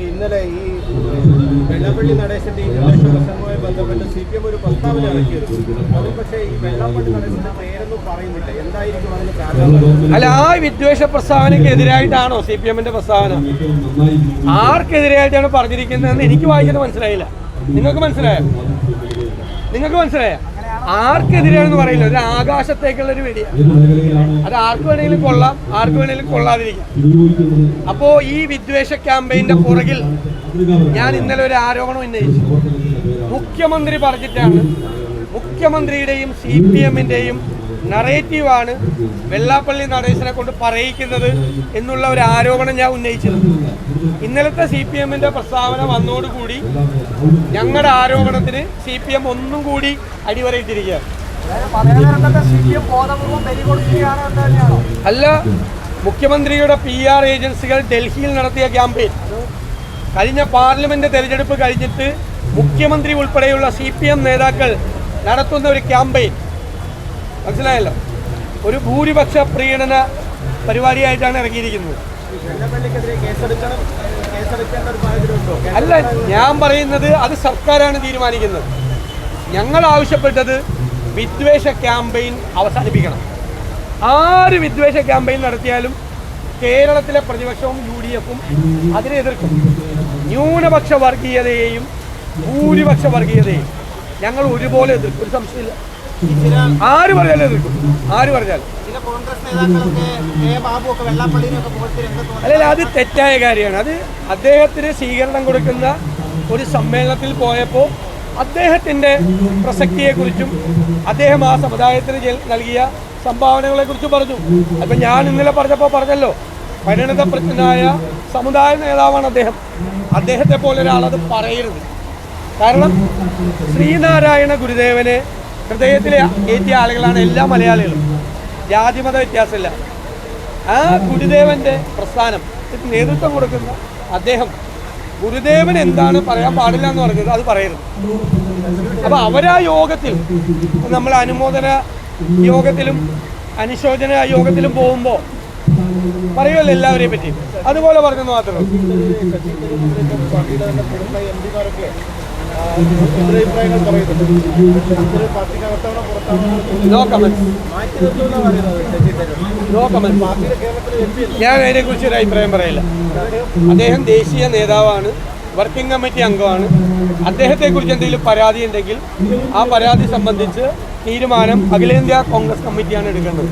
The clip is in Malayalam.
ഇന്നലെ ഈ വെള്ളപ്പള്ളി നടേശന്റെ ഈ വിദേശ പ്രസംഗവുമായി ബന്ധപ്പെട്ട് സി പി എം ഒരു പ്രസ്താവന ഇറക്കിയത് പക്ഷേ ഈ വെള്ളപ്പള്ളി നടേശന്റെ പേരൊന്നും പറയുന്നില്ല. എന്തായിരിക്കും അതിന് കാരണം? അല്ല ആ വിദ്വേഷ പ്രസ്താവനയ്ക്ക് എതിരായിട്ടാണോ സി പി എമ്മിന്റെ പ്രസ്താവന? ആർക്കെതിരായിട്ടാണ് പറഞ്ഞിരിക്കുന്നതെന്ന് എനിക്ക് വായിക്കുന്നത് മനസ്സിലായില്ല. നിങ്ങൾക്ക് മനസ്സിലായോ? നിങ്ങൾക്ക് മനസ്സിലായോ? ആർക്കെതിരാണെന്ന് പറയില്ല. ഒരു ആകാശത്തേക്കുള്ള ഒരു വെടിയാണ് അത് ആർക്ക് വേണമെങ്കിലും കൊള്ളാം ആർക്ക് വേണമെങ്കിലും കൊള്ളാതിരിക്കാം. അപ്പോ ഈ വിദ്വേഷ ക്യാമ്പയിന്റെ പുറകിൽ ഞാൻ ഇന്നലെ ഒരു ആരോപണം ഉന്നയിച്ചു. മുഖ്യമന്ത്രി പറഞ്ഞിട്ടാണ്. മുഖ്യമന്ത്രിയുടെയും സി പി എമ്മിന്റെയും നറേറ്റീവാണ് വെള്ളാപ്പള്ളി നടേശനെ കൊണ്ട് പറയിക്കുന്നത് എന്നുള്ള ഒരു ആരോപണം ഞാൻ ഉന്നയിച്ചത്. ഇന്നലത്തെ സി പി എമ്മിന്റെ പ്രസ്താവന വന്നോടുകൂടി ഞങ്ങളുടെ ആരോപണത്തിന് സി പി എം ഒന്നും കൂടി അടിവരയിട്ടിരിക്കുകയാണ്. അല്ല മുഖ്യമന്ത്രിയുടെ പി ആർ ഏജൻസികൾ ഡൽഹിയിൽ നടത്തിയ ക്യാമ്പയിൻ. കഴിഞ്ഞ പാർലമെന്റ് തെരഞ്ഞെടുപ്പ് കഴിഞ്ഞിട്ട് മുഖ്യമന്ത്രി ഉൾപ്പെടെയുള്ള സി പി എം നേതാക്കൾ നടത്തുന്ന ഒരു ക്യാമ്പയിൻ. മനസ്സിലായല്ലോ? ഒരു ഭൂരിപക്ഷ പ്രീണന പരിപാടിയായിട്ടാണ് ഇറങ്ങിയിരിക്കുന്നത്. അല്ല ഞാൻ പറയുന്നത് അത് സർക്കാരാണ് തീരുമാനിക്കുന്നത്. ഞങ്ങൾ ആവശ്യപ്പെട്ടത് വിദ്വേഷ ക്യാമ്പയിൻ അവസാനിപ്പിക്കണം. ആര് വിദ്വേഷ ക്യാമ്പയിൻ നടത്തിയാലും കേരളത്തിലെ പ്രതിപക്ഷവും യു ഡി എഫും അതിനെ എതിർക്കും. ന്യൂനപക്ഷ വർഗീയതയെയും ഭൂരിപക്ഷ വർഗീയതയെയും ഞങ്ങൾ ഒരുപോലെ എതിർക്കും. ഒരു സംശയമില്ല ആര് പറഞ്ഞാലും എതിർക്കും ആര് പറഞ്ഞാലും. അല്ലല്ല അത് തെറ്റായ കാര്യമാണ്. അത് അദ്ദേഹത്തിന് സ്വീകരണം കൊടുക്കുന്ന ഒരു സമ്മേളനത്തിൽ പോയപ്പോൾ അദ്ദേഹത്തിന്റെ പ്രസക്തിയെക്കുറിച്ചും അദ്ദേഹം ആ സമുദായത്തിന് നൽകിയ സംഭാവനകളെക്കുറിച്ചും പറഞ്ഞു. അപ്പം ഞാൻ ഇന്നലെ പറഞ്ഞപ്പോൾ പറഞ്ഞല്ലോ പരിണതപ്രജ്ഞനായ സമുദായ നേതാവാണ് അദ്ദേഹം. അദ്ദേഹത്തെ പോലെ ഒരാളത് പറയരുത്. കാരണം ശ്രീനാരായണ ഗുരുദേവനെ ഹൃദയത്തിൽ ഏറ്റിയ ആളുകളാണ് എല്ലാ മലയാളികളും. ജാതിമത വ്യത്യാസമില്ല. ആ ഗുരുദേവന്റെ പ്രസ്ഥാനം നേതൃത്വം കൊടുക്കുന്ന അദ്ദേഹം ഗുരുദേവൻ എന്താണ് പറയാൻ പാടില്ല എന്ന് പറഞ്ഞത് അത് പറയരുത്. അപ്പൊ അവരാ യോഗത്തിൽ നമ്മൾ അനുമോദന യോഗത്തിലും അനുശോചന യോഗത്തിലും പോകുമ്പോൾ പറയുമല്ലോ എല്ലാവരെയും പറ്റി. അതുപോലെ പറഞ്ഞെന്ന് മാത്രമേ ഉള്ളൂ അതിനെ കുറിച്ച് പറയുന്നുണ്ട് പാർട്ടിക്കകത്താണോ പുറത്താണോ നോ മാറ്റി നിർത്തുമെന്നാണ് പറയുന്നത് നോ കമന്റ് പാർട്ടിയുടെ കേരളത്തിലെ എം പി ഞാൻ അതിനെക്കുറിച്ച് ഒരു അഭിപ്രായം പറയില്ല. അദ്ദേഹം ദേശീയ നേതാവാണ് വർക്കിംഗ് കമ്മിറ്റി അംഗമാണ്. അദ്ദേഹത്തെക്കുറിച്ച് എന്തെങ്കിലും പരാതി ഉണ്ടെങ്കിൽ ആ പരാതി സംബന്ധിച്ച് തീരുമാനം അഖിലേന്ത്യാ കോൺഗ്രസ് കമ്മിറ്റിയാണ് എടുക്കേണ്ടത്.